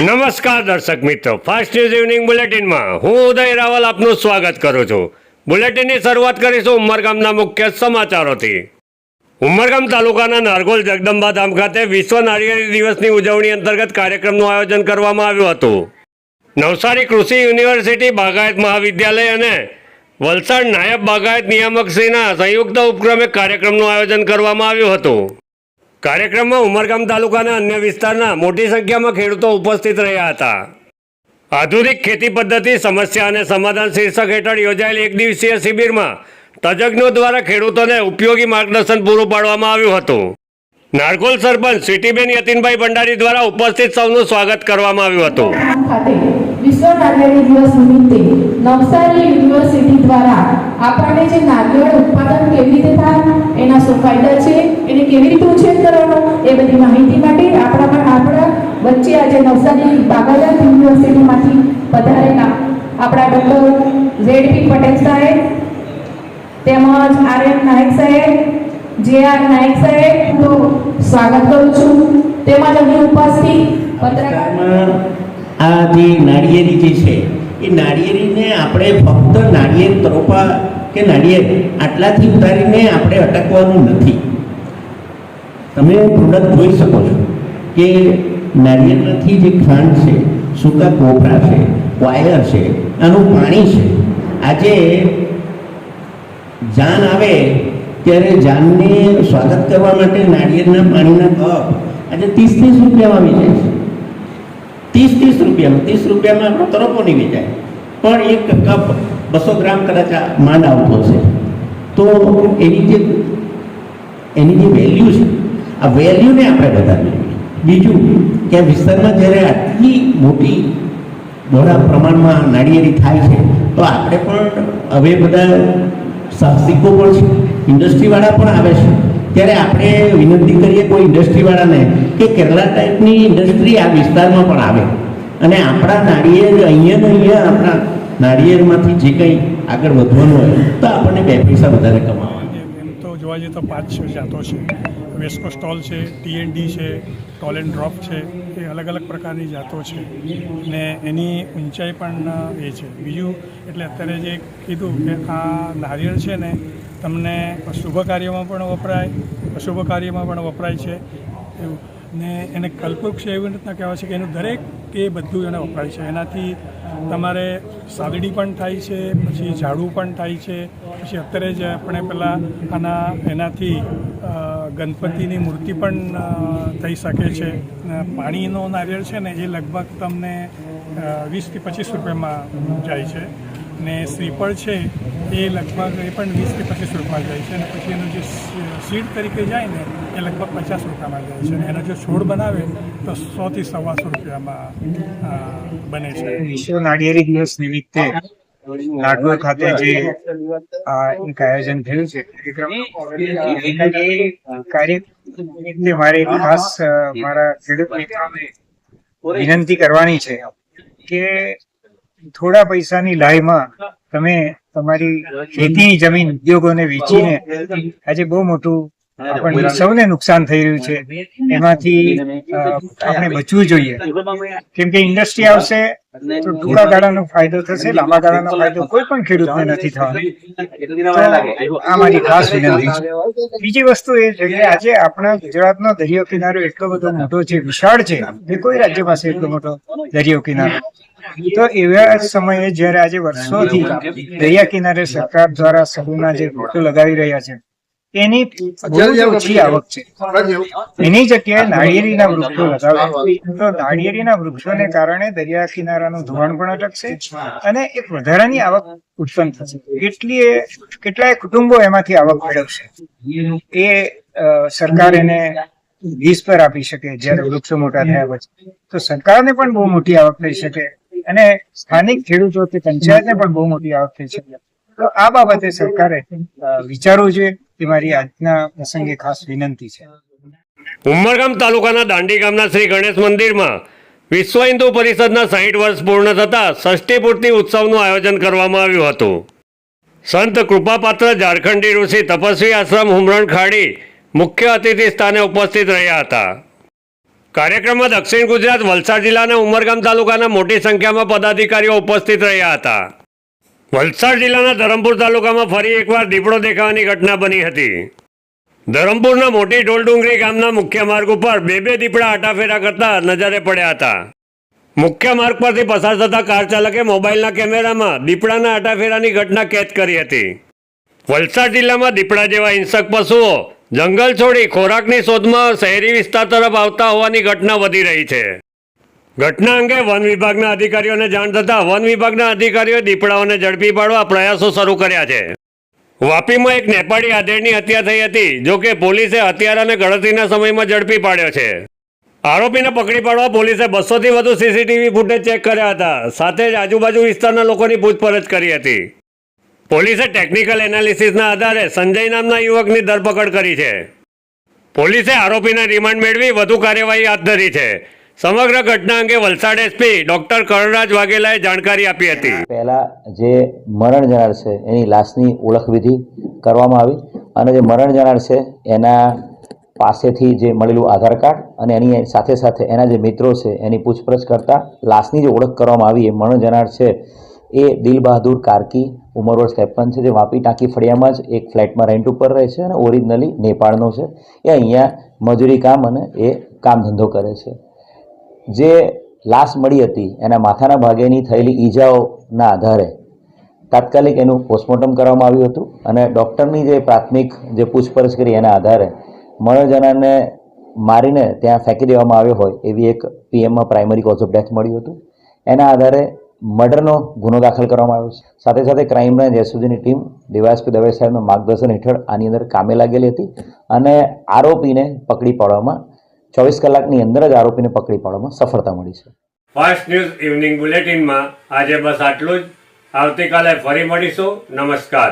નમસ્કાર દર્શક મિત્રો. ફાસ્ટ ન્યૂઝ ઇવનિંગ બુલેટિનમાં હું ઉદય રાવલ આપનું સ્વાગત કરું છું. બુલેટિનની શરૂઆત કરીશું ઉમરગામના મુખ્ય સમાચારોથી. ઉમરગામ તાલુકાના નારગોલ જગદંબા ધામ ખાતે વિશ્વ નારિયેળી દિવસની ઉજવણી અંતર્ગત કાર્યક્રમનું આયોજન કરવામાં આવ્યું હતું. નવસારી કૃષિ યુનિવર્સિટી બાગાયત મહાવિદ્યાલય અને વલસાડ નાયબ બાગાયત નિયામકશ્રીના સંયુક્ત ઉપક્રમે કાર્યક્રમનું આયોજન કરવામાં આવ્યું હતું. કાર્યક્રમમાં ઉમરગામ તાલુકાના અન્ય વિસ્તારના મોટી સંખ્યામાં ખેડૂતો ઉપસ્થિત રહ્યા હતા. આધુનિક ખેતી પદ્ધતિ, સમસ્યા અને સમાધાન શીર્ષક હેઠળ યોજાયેલ એક દિવસીય શિબિરમાં તજજ્ઞો દ્વારા ખેડૂતોને ઉપયોગી માર્ગદર્શન પૂરું પાડવામાં આવ્યું હતું. નારકોલ સરપંચ સિટીબેન યતિનભાઈ ભંડારી દ્વારા ઉપસ્થિત સૌનું સ્વાગત કરવામાં આવ્યું હતું. વિશ્વ નાળિયેરી દિવસ નિમિત્તે નવસારી યુનિવર્સિટી દ્વારા આપણને જે નાળિયેર ઉત્પાદન કેવી રીતે થાય, એના શું ફાયદા છે, એને કેવી રીતે ઉછેર કરવાનો, એ બધી માહિતી માટે આપણા પણ આપણા વચ્ચે આજે નવસારી બાગાયત યુનિવર્સિટીમાંથી પધારેલા આપણા ડૉક્ટર ઝેડ પી પટેલ સાહેબ, તેમજ આર એમ નાયક સાહેબ, જે આર નાયક સાહેબનું સ્વાગત કરું છું. તેમજ અહીં ઉપસ્થિત પત્રકાર આ જે નાળિયેરી જે છે, એ નાળિયેરીને આપણે ફક્ત નાળિયેર તરોપા કે નાળિયેર આટલાથી ઉતારીને આપણે અટકવાનું નથી. તમે પ્રોડક્ટ જોઈ શકો છો કે નાળિયેરમાંથી જે ખાંડ છે, સૂકા કોપરા છે, વાયર છે, આનું પાણી છે. આજે જાન આવે ત્યારે જાનને સ્વાગત કરવા માટે નાળિયેરના પાણીના કપ આજે ત્રીસ ત્રીસ રૂપિયામાં વેચાય છે. ત્રીસ ત્રીસ રૂપિયામાં ત્રીસ રૂપિયામાં આપણો તરફો નીકળી જાય. પણ એક કપ બસો ગ્રામ કદાચ માંડ આવતો હશે. તો એની જે એની જે વેલ્યુ છે, આ વેલ્યુને આપણે વધારવી બીજું કે આ વિસ્તારમાં જ્યારે આટલી મોટી મોટા પ્રમાણમાં નાળિયેરી થાય છે, તો આપણે પણ હવે બધા સાહસિકો પણ છે ઇન્ડસ્ટ્રીવાળા પણ આવે છે. ત્યારે આપણે વિનંતી કરીએ કોઈ ઇન્ડસ્ટ્રીવાળાને કે કેરલા ટાઈપની ઇન્ડસ્ટ્રી આ વિસ્તારમાં પણ આવે. અને આપણા નાળિયેર અહીંયા ને અહીંયા આપણા નાળિયેરમાંથી જે કંઈ આગળ વધવાનું હોય, તો આપણને બે પૈસા વધારે કમાવા એમ તો જોવા જઈએ તો પાંચ છ જાતો છે. વેસ્કો સ્ટોલ છે ટીએનડી છે ટોલ એન્ડ ડ્રોપ છે, એ અલગ અલગ પ્રકારની જાતો છે. ને એની ઊંચાઈ પણ એ છે. બીજું, એટલે અત્યારે જે કીધું કે આ નારિયેળ છે ને તમને શુભ કાર્યમાં પણ વપરાય, અશુભ કાર્યમાં પણ વપરાય છે. એવું. ને એને કલ્પવૃક્ષ એવી રીતના કહેવાય છે કે એનું દરેક એ બધું એને વપરાય છે. એનાથી તમારે સાદડી પણ થાય છે, પછી ઝાડુ પણ થાય છે, પછી અત્યારે જ આપણે પહેલાં આના એનાથી ગણપતિની મૂર્તિ પણ થઈ શકે છે. પાણીનો નારિયેળ છે ને એ લગભગ તમને વીસથી પચીસ રૂપિયામાં જાય છે. ને સ્લીપર છે, એ લગભગ એ પણ વીસથી પચીસ રૂપિયામાં જાય છે અને પછી એનું જે સીડ તરીકે જાય ને, એ લગભગ પચાસ રૂપિયામાં જાય છે અને એનો જો છોડ બનાવે, તો સોથી સવાસો રૂપિયામાં બને છે. વિશ્વ નાળિયેરી દિવસ નિમિત્તે નાગોર ખાતે જે એક આયોજન થયું છે કાર્ય મારે ખાસ મારા ખેડૂત મિત્રોને વિનંતી કરવાની છે કે થોડા પૈસાની લાઈમાં તમે તમારી ખેતીની જમીન ઉદ્યોગોને વેચીને આજે બહુ મોટું આપણને સૌને નુકસાન થઈ રહ્યું છે. એમાંથી આપણે બચવું જોઈએ. કેમ કે ઇન્ડસ્ટ્રી આવશે તો ટૂંકા ગાળાનો ફાયદો થશે, લાંબા ગાળાનો ફાયદો કોઈ પણ ખેડૂતને નથી થવાનો. આ મારી ખાસ વિનંતી છે. બીજી વસ્તુ એ છે કે આજે આપણા ગુજરાતનો દરિયો કિનારો એટલો બધો મોટો છે, વિશાળ છે કે કોઈ રાજ્ય પાસે એટલો મોટો દરિયો કિનારો તો એવા સમયે જ્યારે આજે વર્ષોથી દરિયા કિનારે સરકાર દ્વારા સરુના જે વૃક્ષો લગાવી રહ્યા છે એની બહુ ઓછી આવક છે. એની જગ્યાએ નાળિયેરીના વૃક્ષો લગાવે તો નાળિયેરીના વૃક્ષોને કારણે દરિયા કિનારાનું ધોવાણ પણ અટકશે અને એક વધારાની આવક ઉત્પન્ન થશે. કેટલી કેટલાય કુટુંબો એમાંથી આવક મેળવશે. એ સરકાર એને લીઝ પર આપી શકે જ્યારે વૃક્ષો મોટા થયા પછી. તો સરકારને પણ બહુ મોટી આવક થઈ શકે. અને સ્થાનિક ખેડૂતો પંચાયતને પણ બહુ મોટી આવક થઈ છે. તો આ બાબતે સરકારે વિચારવું જોઈએ એ મારી આજના પ્રસંગે ખાસ વિનંતી છે. ઉમરગામ તાલુકાના દાંડી ગામના શ્રી ગણેશ મંદિરમાં વિશ્વ હિન્દુ પરિષદના સાહીઠ વર્ષ પૂર્ણ થતાં ષષ્ઠી પૂર્તિ ઉત્સવનું આયોજન કરવામાં આવ્યું હતું. સંત કૃપાપાત્ર ઝારખંડી ઋષિ તપસ્વી આશ્રમ હુમરણ ખાડી મુખ્ય અતિથિ સ્થાને ઉપસ્થિત રહ્યા હતા. કાર્યક્રમમાં દક્ષિણ ગુજરાત વલસાડ જિલ્લાના ઉમરગામ તાલુકાના મોટી સંખ્યામાં પદાધિકારીઓ ઉપસ્થિત રહ્યા હતા. વલસાડ જિલ્લાના ધરમપુર તાલુકામાં ફરી એકવાર દીપડો દેખાવાની ઘટના બની હતી. ધરમપુરના મોટી ઢોલડુંગરી ગામના મુખ્ય માર્ગ ઉપર બે બે દીપડા આટાફેરા કરતા નજરે પડ્યા હતા. મુખ્ય માર્ગ પરથી પસાર થતા કાર ચાલકે મોબાઈલના કેમેરામાં દીપડાના આટાફેરાની ઘટના કેદ કરી હતી. વલસાડ જિલ્લામાં દીપડા જેવા હિંસક પશુઓ જંગલ છોડી ખોરાકની શોધમાં શહેરી વિસ્તાર તરફ આવતા હોવાની ઘટના વધી રહી છે. ઘટના અંગે વન વિભાગના અધિકારીઓને જાણ થતાં વન વિભાગના અધિકારીઓએ દીપડાઓને ઝડપી પાડવા પ્રયાસો શરૂ કર્યા છે. વાપીમાં એક નેપાળી આધેડની હત્યા થઈ હતી, જો કે પોલીસે હત્યારાને ગણતરીના સમયમાં ઝડપી પાડ્યો છે. આરોપીને પકડી પાડવા પોલીસે બસોથી વધુ સીસીટીવી ફૂટેજ ચેક કર્યા હતા. સાથે જ આજુબાજુ વિસ્તારના લોકોની પૂછપરછ કરી હતી. પોલીસે ટેકનિકલ એનાલિસિસના આધારે સંજય નામના યુવકની ધરપકડ કરી છે. પોલીસે આરોપીના રિમાન્ડ મેળવી વધુ કાર્યવાહી હાથ ધરી છે. સમગ્ર ઘટના અંગે વલસાડ એસપી ડોક્ટર કરણરાજ વાઘેલાએ જાણકારી આપી હતી. પહેલા જે મરણ જનાર છે, એની લાશની ઓળખવિધિ કરવામાં આવી અને જે મરણ જનાર છે, એના પાસેથી જે મળેલું આધાર કાર્ડ અને એની સાથે સાથે એના જે મિત્રો છે, એની પૂછપરછ કરતાં લાશની જે ઓળખ કરવામાં આવી, એ મરણ જનાર છે, એ દિલ બહાદુર કાર્કી ઉંમર વર્ષ ત્રેપન છે, જે વાપી ટાંકી ફળિયામાં જ એક ફ્લેટમાં રેન્ટ ઉપર રહે છે અને ઓરિજિનલી નેપાળનો છે. એ અહીંયા મજૂરી કામ અને એ કામ ધંધો કરે છે. જે લાશ મળી હતી, એના માથાના ભાગેની થયેલી ઈજાઓના આધારે તાત્કાલિક એનું પોસ્ટમોર્ટમ કરવામાં આવ્યું હતું અને ડૉક્ટરની જે પ્રાથમિક જે પૂછપરછ કરી એના આધારે મરણજનારને મારીને ત્યાં ફેંકી દેવામાં આવ્યો હોય એવી એક પીએમમાં પ્રાઇમરી કોઝ ઓફ ડેથ મળ્યું હતું. એના આધારે મર્ડરનો ગુનો દાખલ કરવામાં આવ્યો છે. સાથે સાથે ક્રાઇમ બ્રાન્ચ એસઓજીની ટીમ ડીવાયએસપી દવે સાહેબના માર્ગદર્શન હેઠળ આની અંદર કામે લાગેલી હતી અને આરોપીને પકડી પાડવામાં ચોવીસ કલાકની અંદર જ આરોપીને પકડી પાડવામાં સફળતા મળી છે. ફાસ્ટ ન્યૂઝ ઇવનિંગ બુલેટિનમાં આજે બસ આટલું જ. આવતીકાલે ફરી મળીશું. નમસ્કાર.